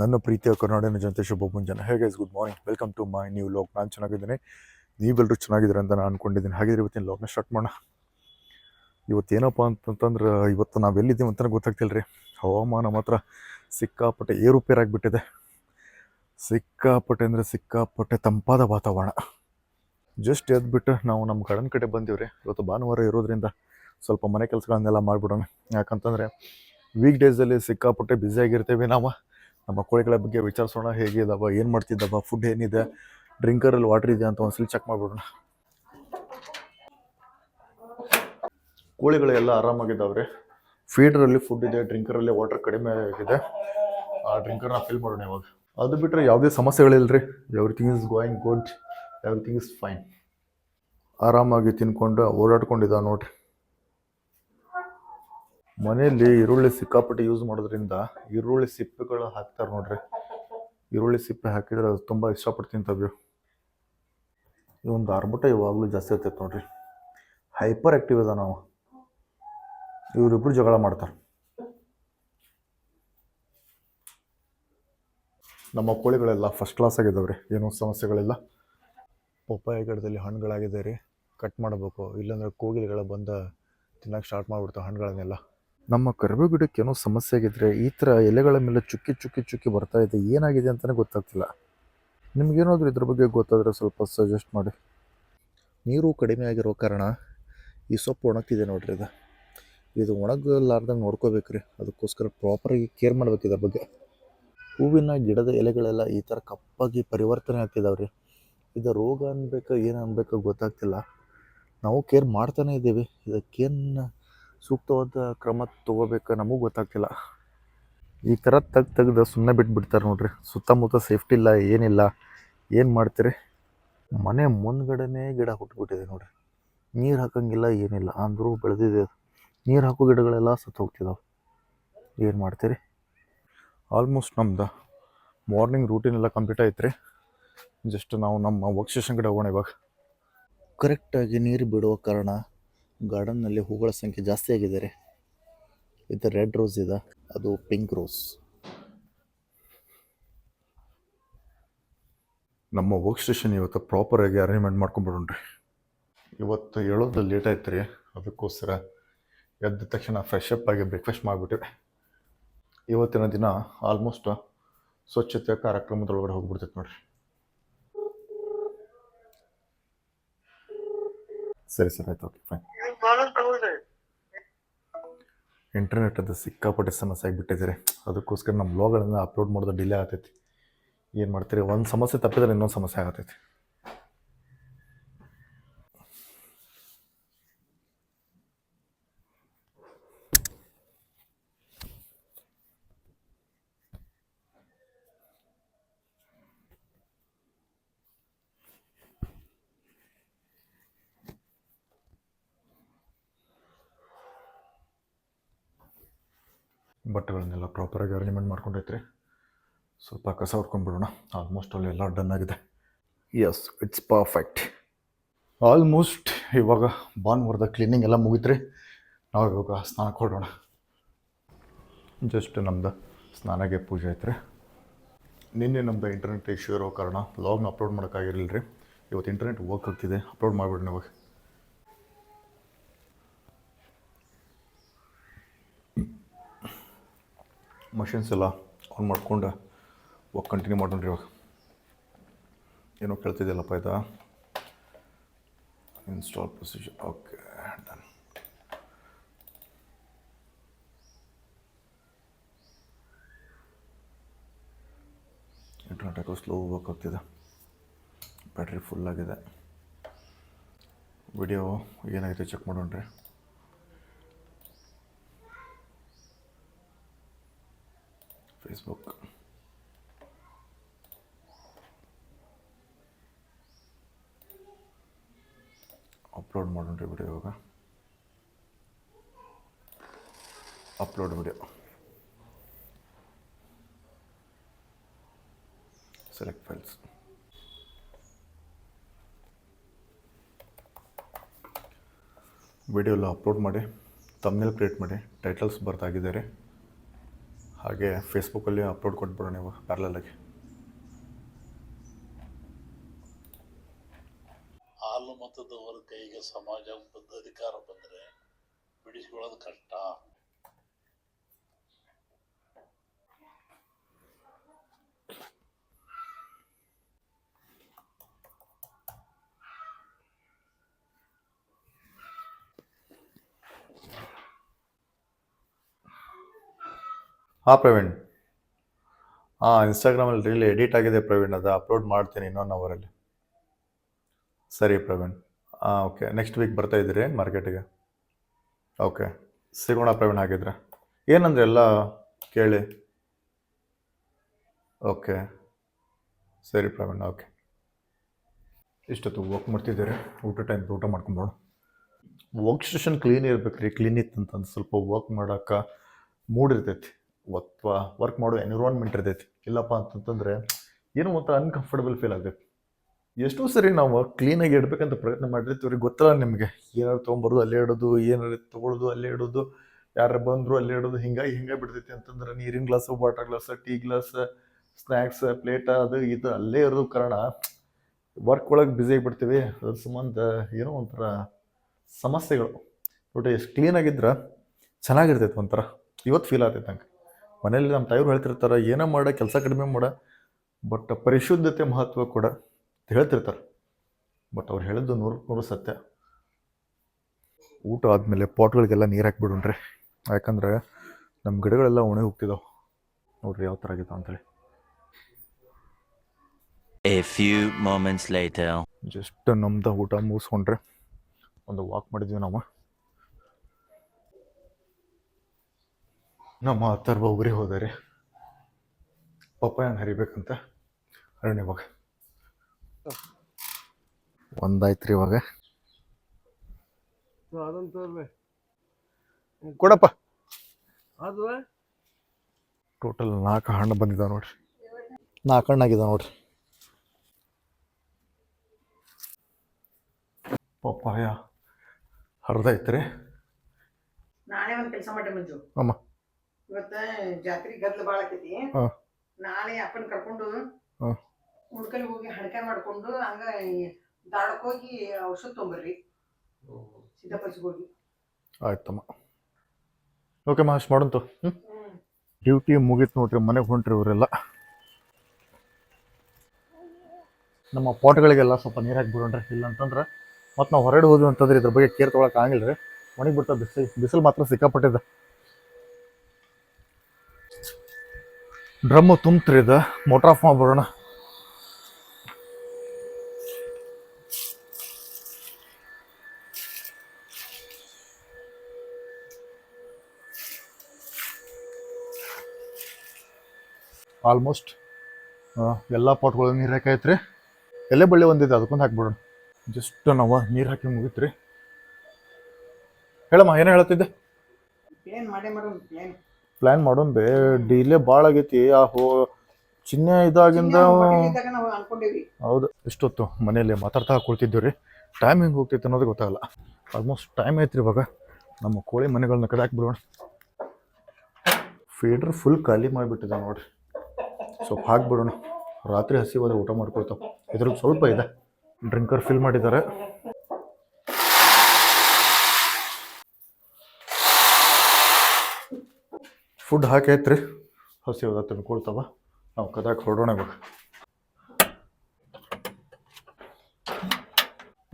ನನ್ನ ಪ್ರೀತಿಯ ಕರ್ನಾಟಕ ಜನತೆ ಶುಭ ಮುಂಜಾನೆ ಹೇಗೆ good morning welcome to my new vlog ನಾನು ಚೆನ್ನಾಗಿದ್ದೀನಿ. ನೀವೆಲ್ಲರೂ ಚೆನ್ನಾಗಿದ್ದೀರ ಅಂತ ನಾನು ಅಂದ್ಕೊಂಡಿದ್ದೀನಿ ಹಾಗಿದ್ರೆ ಇವತ್ತಿನ ಲಾಗ್ನ ಸ್ಟಾರ್ಟ್ ಮಾಡೋಣ. ಇವತ್ತೇನಪ್ಪ ಅಂತಂತಂದ್ರೆ, ಇವತ್ತು ನಾವು ಎಲ್ಲಿದ್ದೀವಿ ಅಂತಲೇ ಗೊತ್ತಾಗ್ತಿಲ್ಲ ರೀ ಹವಾಮಾನ ಮಾತ್ರ ಸಿಕ್ಕಾಪಟ್ಟೆ ಏರುಪೇರಾಗಿಬಿಟ್ಟಿದೆ. ಸಿಕ್ಕಾಪಟ್ಟೆ ಅಂದರೆ ಸಿಕ್ಕಾಪಟ್ಟೆ ತಂಪಾದ ವಾತಾವರಣ. ಜಸ್ಟ್ ಎದ್ಬಿಟ್ಟು ನಾವು ನಮ್ಮ ಗಾರ್ಡನ್ ಕಡೆ ಬಂದೀವಿ ರೀ ಇವತ್ತು ಭಾನುವಾರ ಇರೋದ್ರಿಂದ ಸ್ವಲ್ಪ ಮನೆ ಕೆಲಸಗಳನ್ನೆಲ್ಲ ಮಾಡಿಬಿಡೋಣ. ಯಾಕಂತಂದರೆ ವೀಕ್ ಡೇಸಲ್ಲಿ ಸಿಕ್ಕಾಪಟ್ಟೆ ಬ್ಯುಸಿಯಾಗಿರ್ತೇವೆ ನಾವು. ನಮ್ಮ ಕೋಳಿಗಳ ಬಗ್ಗೆ ವಿಚಾರಿಸೋಣ ಹೇಗಿದಾವ ಏನು ಮಾಡ್ತಿದ್ದಾವ ಫುಡ್ ಏನಿದೆ ಡ್ರಿಂಕರಲ್ಲಿ ವಾಟರ್ ಇದೆ ಅಂತ ಒಂದ್ಸಲಿ ಚೆಕ್ ಮಾಡಿಬಿಡೋಣ. ಕೋಳಿಗಳೆಲ್ಲ ಆರಾಮಾಗಿದ್ದಾವೆ ರೀ ಫೀಡ್ರಲ್ಲಿ ಫುಡ್ ಇದೆ ಡ್ರಿಂಕರಲ್ಲಿ ವಾಟರ್ ಕಡಿಮೆ ಆಗಿದೆ. ಆ ಡ್ರಿಂಕರ್ನ ಫಿಲ್ ಮಾಡೋಣ ಇವಾಗ. ಅದು ಬಿಟ್ಟರೆ ಯಾವುದೇ ಸಮಸ್ಯೆಗಳಿಲ್ಲ ರೀ everything is going good everything is fine ಆರಾಮಾಗಿ ತಿನ್ಕೊಂಡು, ಓಡಾಡ್ಕೊಂಡಿದ್ದಾವೆ ನೋಡ್ರಿ. ಮನೆಯಲ್ಲಿ ಈರುಳ್ಳಿ ಸಿಕ್ಕಾಪಟ್ಟೆ ಯೂಸ್ ಮಾಡೋದ್ರಿಂದ ಈರುಳ್ಳಿ ಸಿಪ್ಪೆಗಳು ಹಾಕ್ತಾರೆ ನೋಡ್ರಿ. ಈರುಳ್ಳಿ ಸಿಪ್ಪೆ ಹಾಕಿದ್ರೆ ಅದು ತುಂಬ ಇಷ್ಟಪಟ್ಟು ತಿಂತವ್ಯೂ ಈ ಒಂದು ಆರ್ಭಟ ಯಾವಾಗಲೂ ಜಾಸ್ತಿ ಆಗ್ತೈತೆ ನೋಡ್ರಿ. ಹೈಪರ್ ಆ್ಯಕ್ಟಿವ್ ಅದ ನಾವು ಇವರಿಬ್ರು ಜಗಳ ಮಾಡ್ತಾರೆ. ನಮ್ಮ ಕೋಳಿಗಳೆಲ್ಲ ಫಸ್ಟ್ ಕ್ಲಾಸ್ ಆಗಿದ್ದಾವೆ ರೀ ಏನೂ ಸಮಸ್ಯೆಗಳಿಲ್ಲ. ಪಪ್ಪಾಯ ಗಿಡದಲ್ಲಿ ಹಣ್ಣುಗಳಾಗಿದೆ ರೀ ಕಟ್ ಮಾಡಬೇಕು. ಇಲ್ಲಾಂದ್ರೆ ಕೋಗಿಲೆಗಳ ಬಂದ ತಿನ್ನಕ್ಕೆ ಸ್ಟಾರ್ಟ್ ಮಾಡಿಬಿಡ್ತಾವೆ ಹಣ್ಣುಗಳನ್ನೆಲ್ಲ. ನಮ್ಮ ಕರಿಬೇವು ಗಿಡಕ್ಕೆ ಏನೋ ಸಮಸ್ಯೆ ಆಗಿದ್ರೆ ಈ ಥರ ಎಲೆಗಳ ಮೇಲೆ ಚುಕ್ಕಿ ಚುಕ್ಕಿ ಚುಕ್ಕಿ ಬರ್ತಾ ಇದೆ, ಏನಾಗಿದೆ ಅಂತಲೇ ಗೊತ್ತಾಗ್ತಿಲ್ಲ. ನಿಮಗೇನಾದರೂ ಇದ್ರ ಬಗ್ಗೆ ಗೊತ್ತಾದರೆ ಸ್ವಲ್ಪ ಸಜೆಸ್ಟ್ ಮಾಡಿ. ನೀರು ಕಡಿಮೆ ಆಗಿರೋ ಕಾರಣ ಈ ಸೊಪ್ಪು ಒಣಗ್ತಿದೆ ನೋಡ್ರಿ ಇದು. ಇದು ಒಣಗಲಾರ್ದಂಗೆ ನೋಡ್ಕೋಬೇಕು ರೀ ಅದಕ್ಕೋಸ್ಕರ ಪ್ರಾಪರಾಗಿ ಕೇರ್ ಮಾಡ್ಬೇಕು ಇದ್ರ ಬಗ್ಗೆ. ಹೂವಿನ ಗಿಡದ ಎಲೆಗಳೆಲ್ಲ ಈ ಥರ ಕಪ್ಪಾಗಿ ಪರಿವರ್ತನೆ ಆಗ್ತಿದ್ದಾವೆ ರೀ ಇದು ರೋಗ ಅನ್ಬೇಕು, ಏನು ಅನ್ಬೇಕು ಗೊತ್ತಾಗ್ತಿಲ್ಲ. ನಾವು ಕೇರ್ ಮಾಡ್ತಾನೆ ಇದ್ದೀವಿ. ಇದಕ್ಕೇನು ಸೂಕ್ತವಾದ ಕ್ರಮ ತೊಗೋಬೇಕು ನಮಗೂ ಗೊತ್ತಾಗ್ತಿಲ್ಲ. ಈ ಥರ ತೆಗ್ದು ತೆಗ್ದು ಸುಮ್ಮನೆ ಬಿಟ್ಬಿಡ್ತಾರೆ ನೋಡ್ರಿ. ಸುತ್ತಮುತ್ತ ಸೇಫ್ಟಿ ಇಲ್ಲ, ಏನಿಲ್ಲ, ಏನು ಮಾಡ್ತೀರಿ? ಮನೆ ಮುಂದ್ಗಡೆನೇ ಗಿಡ ಹುಟ್ಬಿಟ್ಟಿದೆ ನೋಡ್ರಿ. ನೀರು ಹಾಕಂಗಿಲ್ಲ, ಏನಿಲ್ಲ, ಅಂದರೂ ಬೆಳೆದಿದೆ ನೀರು ಹಾಕೋ ಗಿಡಗಳೆಲ್ಲ ಸತ್ತು ಹೋಗ್ತಿದ್ದಾವೆ ಏನು ಮಾಡ್ತೀರಿ? ಆಲ್ಮೋಸ್ಟ್ ನಮ್ದು ಮಾರ್ನಿಂಗ್ ರೂಟೀನ್ ಎಲ್ಲ ಕಂಪ್ಲೀಟ್ ಆಯ್ತು ರೀ ಜಸ್ಟ್ ನಾವು ನಮ್ಮ ವರ್ಕ್ ಸ್ಟೇಷನ್ ಕಡೆ ಹೋಗೋಣ ಇವಾಗ. ಕರೆಕ್ಟಾಗಿ ನೀರು ಬಿಡುವ ಕಾರಣ ಗಾರ್ಡನ್ನಲ್ಲಿ ಹೂಗಳ ಸಂಖ್ಯೆ ಜಾಸ್ತಿ ಆಗಿದ್ದಾರೆ. ಇದು ರೆಡ್ ರೋಸ್ ಇದೆ, ಅದು ಪಿಂಕ್ ರೋಸ್. ನಮ್ಮ ವರ್ಕ್ ಸ್ಟೇಷನ್ ಇವತ್ತು ಪ್ರಾಪರಾಗಿ ಅರೇಂಜ್ಮೆಂಟ್ ಮಾಡ್ಕೊಂಡ್ಬಿಡೋಣ್ರಿ. ಇವತ್ತು ಹೇಳೋದು ಲೇಟ್ ಆಯ್ತು ರೀ ಅದಕ್ಕೋಸ್ಕರ ಎದ್ದ ತಕ್ಷಣ ಫ್ರೆಶ್ ಅಪ್ ಆಗಿ ಬ್ರೇಕ್ಫಾಸ್ಟ್ ಮಾಡಿಬಿಟ್ಟಿವೆ ಇವತ್ತಿನ ದಿನ ಆಲ್ಮೋಸ್ಟ್ ಸ್ವಚ್ಛತೆ ಕಾರ್ಯಕ್ರಮದೊಳಗಡೆ ಹೋಗ್ಬಿಡ್ತೈತೆ ನೋಡ್ರಿ. ಸರಿ ಸರ್, ಆಯ್ತು ಓಕೆ ಫೈನ್ ಇಂಟರ್ನೆಟ್ ಅದು ಸಿಕ್ಕಾಪಟ್ಟೆ ಸಮಸ್ಯೆ ಆಗಿಬಿಟ್ಟಿದ್ದಾರೆ ಅದಕ್ಕೋಸ್ಕರ ನಮ್ಮ ಬ್ಲಾಗ್ಗಳನ್ನು ಅಪ್ಲೋಡ್ ಮಾಡೋದು ಡಿಲೇ ಆಗ್ತೈತಿ. ಏನು ಮಾಡ್ತೀರಿ? ಒಂದು ಸಮಸ್ಯೆ ತಪ್ಪಿದ್ರೆ ಇನ್ನೊಂದು ಸಮಸ್ಯೆ ಆಗತೈತಿ. ಬಟ್ಟೆಗಳನ್ನೆಲ್ಲ ಪ್ರಾಪರಾಗಿ ಅರೇಂಜ್ಮೆಂಟ್ ಮಾಡ್ಕೊಂಡೈತ್ರಿ ಸ್ವಲ್ಪ ಕಸ ಹೊಡ್ಕೊಂಡ್ಬಿಡೋಣ ಆಲ್ಮೋಸ್ಟ್ ಅಲ್ಲಿ ಎಲ್ಲ ಡನ್ ಆಗಿದೆ. ಎಸ್ ಇಟ್ಸ್ ಪರ್ಫೆಕ್ಟ್ ಆಲ್ಮೋಸ್ಟ್ ಇವಾಗ ಭಾನುವಾರದ ಕ್ಲೀನಿಂಗ್ ಎಲ್ಲ ಮುಗಿತ್ರಿ. ನಾವು ಇವಾಗ ಸ್ನಾನಕ್ಕೆ ಹೊರಡೋಣ. ಜಸ್ಟ್ ನಮ್ದು ಸ್ನಾನಕ್ಕೆ ಪೂಜೆ ಐತ್ರಿ ನಿನ್ನೆ ನಮ್ದು ಇಂಟರ್ನೆಟ್ ಇಶ್ಯೂ ಇರೋ ಕಾರಣ ಲಾಗ್ನ ಅಪ್ಲೋಡ್ ಮಾಡೋಕ್ಕಾಗಿರಲಿಲ್ಲ ರೀ ಇವತ್ತು ಇಂಟರ್ನೆಟ್ ವರ್ಕ್ ಆಗ್ತಿದೆ. ಅಪ್ಲೋಡ್ ಮಾಡಿಬಿಡೋಣ ಇವಾಗ. ಮಷಿನ್ಸ್ ಎಲ್ಲ ಆನ್ ಮಾಡಿಕೊಂಡು ವರ್ಕ್ ಕಂಟಿನ್ಯೂ ಮಾಡೋಣ್ರಿ ಇವಾಗ. ಏನೋ ಕೇಳ್ತಿದ್ದಿಲ್ಲಪ್ಪ ಇದು? Install procedure okay done internet ಹಾಕೋ ಸ್ಲೋ ವರ್ಕ್ ಆಗ್ತಿದೆ. ಬ್ಯಾಟ್ರಿ ಫುಲ್ ಆಗಿದೆ. ವಿಡಿಯೋ ಏನಾಗಿದೆ ಚೆಕ್ ಮಾಡೋಣ್ರಿ ಫೇಸ್ಬುಕ್ ಅಪ್ಲೋಡ್ ಮಾಡೋಣ್ರಿ ವಿಡಿಯೋ ಇವಾಗ upload video select files video upload ಮಾಡಿ ತಮ್ಮನೇಲಿ ಕ್ರಿಯೇಟ್ ಮಾಡಿ ಟೈಟಲ್ಸ್ ಬರ್ತಾಗಿದ್ದಾರೆ ಹಾಗೆ ಫೇಸ್ಬುಕ್ಕಲ್ಲಿ ಅಪ್ಲೋಡ್ ಕೊಟ್ಬಿಡೋಣ ನೀವು ಪ್ಯಾರಲಾಗಿ ಹಾಲು ಮತದವರ ಕೈಗೆ ಸಮಾಜ ಬದ್ಧ ಅಧಿಕಾರ ಬಂದರೆ ಬಿಡಿಸ್ಕೊಳ್ಳೋದು ಕಷ್ಟ. ಹಾಂ, ಪ್ರವೀಣ್. ಹಾಂ ಇನ್ಸ್ಟಾಗ್ರಾಮಲ್ಲಿ ರೀಲ್ ಎಡಿಟ್ ಆಗಿದೆ ಪ್ರವೀಣ್, ಅದು ಅಪ್ಲೋಡ್ ಮಾಡ್ತೀನಿ ಇನ್ನೊಂದು ಅವರಲ್ಲಿ. ಸರಿ ಪ್ರವೀಣ್. ಹಾಂ ಓಕೆ ನೆಕ್ಸ್ಟ್ ವೀಕ್ ಬರ್ತಾ ಇದ್ದೀರಿ ಮಾರ್ಕೆಟಿಗೆ ಓಕೆ ಸಿಗೋಣ ಪ್ರವೀಣ್ ಹಾಗಿದ್ರೆ. ಏನಂದ್ರೆ ಎಲ್ಲ ಕೇಳಿ. ಓಕೆ ಸರಿ ಪ್ರವೀಣ್ ಓಕೆ ಇಷ್ಟೊತ್ತು ವರ್ಕ್ ಮಾಡ್ತಿದ್ದೀರಿ. ಊಟ ಟೈಮ್ ಊಟ ಮಾಡ್ಕೊಂಬೋಣ ವರ್ಕ್ ಸ್ಟೇಷನ್ ಕ್ಲೀನ್ ಇರಬೇಕು ರೀ ಕ್ಲೀನ್ ಇತ್ತಂತಂದು ಸ್ವಲ್ಪ ವರ್ಕ್ ಮಾಡೋಕೆ ಮೂಡ್ ಇರ್ತೈತಿ. ಅಥವಾ ವರ್ಕ್ ಮಾಡೋ ಎನ್ವಿರಾನ್ಮೆಂಟ್ ಇರ್ತೈತಿ. ಇಲ್ಲಪ್ಪ ಅಂತಂತಂದ್ರೆ ಏನೋ ಒಂಥರ ಅನ್ಕಂಫರ್ಟಬಲ್ ಫೀಲ್ ಆಗ್ತೈತಿ. ಎಷ್ಟೋ ಸರಿ ನಾವು ಕ್ಲೀನಾಗಿ ಇಡಬೇಕಂತ ಪ್ರಯತ್ನ ಮಾಡಿರ್ತೀವಿ ಗೊತ್ತಲ್ಲ ನಿಮಗೆ. ಏನಾರು ತೊಗೊಂಬರೋದು, ಅಲ್ಲೇ ಇಡೋದು ಏನಾರು ತೊಗೊಳೋದು, ಅಲ್ಲೇ ಇಡೋದು ಯಾರು ಬಂದರು ಅಲ್ಲೇ ಇಡೋದು, ಹಿಂಗಾಗಿ ಹಿಂಗೆ ಬಿಡ್ತೈತಿ ಅಂತಂದ್ರೆ ನೀರಿನ glass water glass tea glass snacks plate ಅದು ಇದು ಅಲ್ಲೇ ಇರೋದು ಕಾರಣ. ವರ್ಕ್ ಒಳಗೆ ಬ್ಯುಸಿ ಆಗಿಬಿಡ್ತೀವಿ ಅದ್ರ ಸಂಬಂಧ ಏನೋ ಒಂಥರ ಸಮಸ್ಯೆಗಳು. ನೋಡಿ ಎಷ್ಟು ಕ್ಲೀನಾಗಿದ್ರೆ ಚೆನ್ನಾಗಿರ್ತೈತೆ ಒಂಥರ. ಇವತ್ತು ಫೀಲ್ ಆಗ್ತೈತೆ ನಂಗೆ. ಮನೇಲಿ ನಮ್ಮ ತಾಯಿಯವ್ರು ಹೇಳ್ತಿರ್ತಾರೆ ಏನೋ ಮಾಡ ಕೆಲಸ ಕಡಿಮೆ ಮಾಡ ಬಟ್ ಪರಿಶುದ್ಧತೆ ಮಹತ್ವ ಕೂಡ ಅಂತ ಹೇಳ್ತಿರ್ತಾರೆ. ಬಟ್ ಅವ್ರು ಹೇಳಿದ್ದು ನೂರು ನೂರು ಸತ್ಯ. ಊಟ ಆದಮೇಲೆ ಪಾಟ್ಗಳಿಗೆಲ್ಲ ನೀರು ಹಾಕ್ಬಿಡೋಣ್ರಿ ಯಾಕಂದ್ರೆ ನಮ್ಮ ಗಿಡಗಳೆಲ್ಲ ಒಣಗಿ ಹೋಗ್ತಿದ್ದಾವೆ ನೋಡ್ರಿ ಯಾವ ಥರ ಆಗಿತ್ತು ಅಂತೇಳಿ. A few moments later. Just ನಮ್ದು ಊಟ ಮುಗಿಸ್ಕೊಂಡ್ರೆ ಒಂದು ವಾಕ್ ಮಾಡಿದ್ವಿ ನಾವು. ನಮ್ಮ ಅಥರ್ವ ಊರಿಗೆ ಹೋದರೆ ಪಪ್ಪಾಯ ಹಣ್ಣು ಹರಿಬೇಕಂತ ಅರಣ್ಯ ಇವಾಗ. ಒಂದಾಯ್ತು ರೀ ಇವಾಗ ಕೊಡಪ್ಪ. ಅದು? ಟೋಟಲ್ ನಾಲ್ಕು ಹಣ್ಣು ಬಂದಿದ್ದಾವೆ ನೋಡ್ರಿ. ನಾಲ್ಕು ಹಣ್ಣಾಗಿದ್ದಾವೆ ನೋಡ್ರಿ. ಪಪ್ಪಾಯ ಹರಿದೈತೆ ರೀ ನಾಳೆ ಒಂದು ಕೆಲಸ ಮಾಡಿ ಮಂಜು. ಅಮ್ಮ. ಇವತ್ತ ಜಾತ್ರಿ ಗದ್ಲ ಬಾಳ ಆಕೈತಿ. ಹಾ. ನಾಳೆ ಅಪ್ಪನ್ ಕರ್ಕೊಂಡು ಹಾ. ಹೋಗಿ ಹಣಕಾಯಿ ಮಾಡ್ಕೊಂಡು ಹಂಗ ದಾಡಕ್ ಹೋಗಿ ಔಷಧ ತೊಂಬರ್ರಿ ಸಿದ್ದಪಡಿಸಿ ಹೋಗಿ ಆಯ್ತಮ್ಮ. ಓಕೆ ಮಹೇಶ್ ಮಾಡಂತು ಹ್ಞೂ ಡ್ಯೂಟಿ ಮುಗೀತು ನೋಡ್ರಿ ಮನೆಗೆ ಹೊಂಟ್ರಿ ಇವರೆಲ್ಲ. ನಮ್ಮ ಪಾಟ್ಗಳಿಗೆಲ್ಲ ಸ್ವಲ್ಪ ನೀರು ಹಾಕ್ಬಿಡೋಣ್ರಿ ಇಲ್ಲ ಅಂತಂದ್ರೆ ಮತ್ತೆ ನಾವು ಹೊರಗಡೆ ಹೋದ್ವಿ ಅಂತಂದ್ರೆ ಇದ್ರ ಬಗ್ಗೆ ಕೇರ್ ತೊಗೊಳಕ್ಕೆ ಆಗಿಲ್ಲ ರೀ ಒಣಗಿ ಬಿಡ್ತಾವೆ ಬಿಸಿಲು ಬಿಸಿಲು ಮಾತ್ರ ಸಿಕ್ಕಾಪಟ್ಟಿದೆ. ಡ್ರಮ್ಮು ತುಂಬ್ತ್ರಿ ಮೋಟರ್ ಆಫ್ ಮಾಡ್ಬಿಡೋಣ. ಆಲ್ಮೋಸ್ಟ್ ಎಲ್ಲ ಪಾಟ್ಗಳು ನೀರು ಹಾಕೈತ್ರಿ. ಎಲೆ ಬಳ್ಳಿ ಒಂದಿದೆ, ಅದಕ್ಕೊಂದು ಹಾಕ್ಬಿಡೋಣ. ಜಸ್ಟ್ ನಾವು ನೀರು ಹಾಕಿ ಮುಗಿತ್ರಿ. ಹೇಳಮ್ಮ, ಏನು ಹೇಳ್ತಿದ್ದೆ ಪ್ಲ್ಯಾನ್ ಮಾಡೋಣ ಬೇ ಡಿಲೇ ಭಾಳ ಆಗೈತಿ. ಆ ಹೋ ಚಿನ್ನ ಇದಾಗಿಂದ ಹೌದು ಇಷ್ಟೊತ್ತು ಮನೆಯಲ್ಲಿ ಮಾತಾಡ್ತಾ ಕುಳ್ತಿದ್ದೀವಿ ರೀ. ಟೈಮ್ ಹೆಂಗೆ ಹೋಗ್ತೈತೆ ಅನ್ನೋದು ಗೊತ್ತಾಗಲ್ಲ. ಆಲ್ಮೋಸ್ಟ್ ಟೈಮ್ ಐತ್ರಿ ಇವಾಗ. ನಮ್ಮ ಕೋಳಿ ಮನೆಗಳನ್ನ ಕದಾಕ್ಬಿಡೋಣ ಫೀಡ್ರ್ ಫುಲ್ ಖಾಲಿ ಮಾಡಿಬಿಟ್ಟಿದೆ ನೋಡ್ರಿ. ಸ್ವಲ್ಪ ಹಾಕ್ಬಿಡೋಣ. ರಾತ್ರಿ ಹಸಿ ಹೋದ್ರೆ ಊಟ ಮಾಡ್ಕೊಳ್ತಾವೆ. ಇದ್ರಲ್ಲಿ ಸ್ವಲ್ಪ ಇದೆ. ಡ್ರಿಂಕರ್ ಫಿಲ್ ಮಾಡಿದ್ದಾರೆ. ಫುಡ್ ಹಾಕೈತ್ರಿ ಹಸಿ ಹೋದ ತಿನ್ಕೊಳ್ತಾವ ನಾವು ಕದಾಕ್ ಹೊರಡೋಣ ಬೇಕು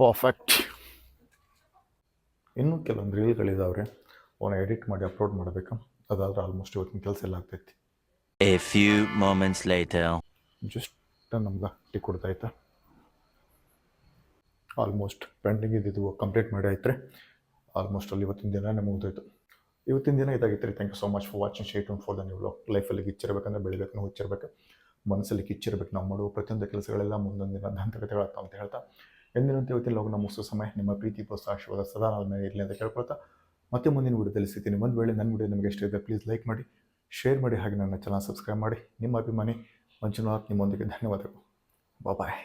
ಪರ್ಫೆಕ್ಟ್ ಇನ್ನೂ ಕೆಲವೊಂದು ರೀಲ್ಗಳಿದಾವೆ ರೀ ಅವನ್ನ ಎಡಿಟ್ ಮಾಡಿ ಅಪ್ಲೋಡ್ ಮಾಡಬೇಕು. ಅದಾದ್ರೆ ಆಲ್ಮೋಸ್ಟ್ ಇವತ್ತಿನ ಕೆಲಸ ಎಲ್ಲ ಆಗ್ತೈತಿ. A few moments later. Just ನಮ್ಗೆ ಟಿ ಕೊಡ್ತಾಯ್ತಾ? ಆಲ್ಮೋಸ್ಟ್ ಪೆಂಡಿಂಗ್ ಇದ್ದಿದ್ದು ಕಂಪ್ಲೀಟ್ ಮಾಡಿ ಆಯ್ತು ಆಲ್ಮೋಸ್ಟ್ ಅಲ್ಲಿ ಇವತ್ತಿನ ದಿನ ನಮಗೆ ಮುಗ್ದೋಯ್ತು. ಇವತ್ತಿನ ದಿನ ಇದಾಗಿತ್ತು ರೀ. Thank you so much for watching sheet to for the ನೀವು ಲೈಫಲ್ಲಿ ಕಿಚ್ಚಿರ್ಬೇಕಂದ್ರೆ ಬೆಳಿಬೇಕು, ನಾವು ಹುಚ್ಚಿರ್ಬೇಕು ಮನಸ್ಸಲ್ಲಿ ಕಿಚ್ಚಿರ್ಬೇಕು. ನಾವು ಮಾಡುವ ಪ್ರತಿಯೊಂದು ಕೆಲಸಗಳೆಲ್ಲ ಮುಂದೊಂದು ದಿನ ದಂತಕತೆಗಳಾಗ್ತಾವ ಅಂತ ಹೇಳ್ತಾ. ಎಂದಿನಂತೆ ಇವತ್ತಿನ ಲೋಕ ನಮ್ಮ ಸಮಯ. ನಿಮ್ಮ ಪ್ರೀತಿ ಪ್ರೋತ್ಸಾಹ ಆಶೀರ್ವಾದ ಸದಾ ನನ್ನ ಮೇಲೆ ಇರಲಿ ಅಂತ ಕೇಳ್ಕೊಳ್ತಾ. ಮತ್ತೆ ಮುಂದಿನ ವಿಡಿಯೋದಲ್ಲಿ ಸಿಗ್ತೀನಿ. ಒಂದು ವೇಳೆ ನನ್ನ ವಿಡಿಯೋ ನಿಮಗೆ ಇಷ್ಟ ಇದೆ ಪ್ಲೀಸ್ ಲೈಕ್ ಮಾಡಿ ಶೇರ್ ಮಾಡಿ ಹಾಗೆ ನನ್ನ ಚಾನಲ್ ಸಬ್ಸ್ಕ್ರೈಬ್ ಮಾಡಿ. ನಿಮ್ಮ ಅಭಿಮಾನಿ ಮಂಜುನಾಥ್ ನಿಮ್ಮೊಂದಿಗೆ ಧನ್ಯವಾದಗಳು. ಬಾಯ್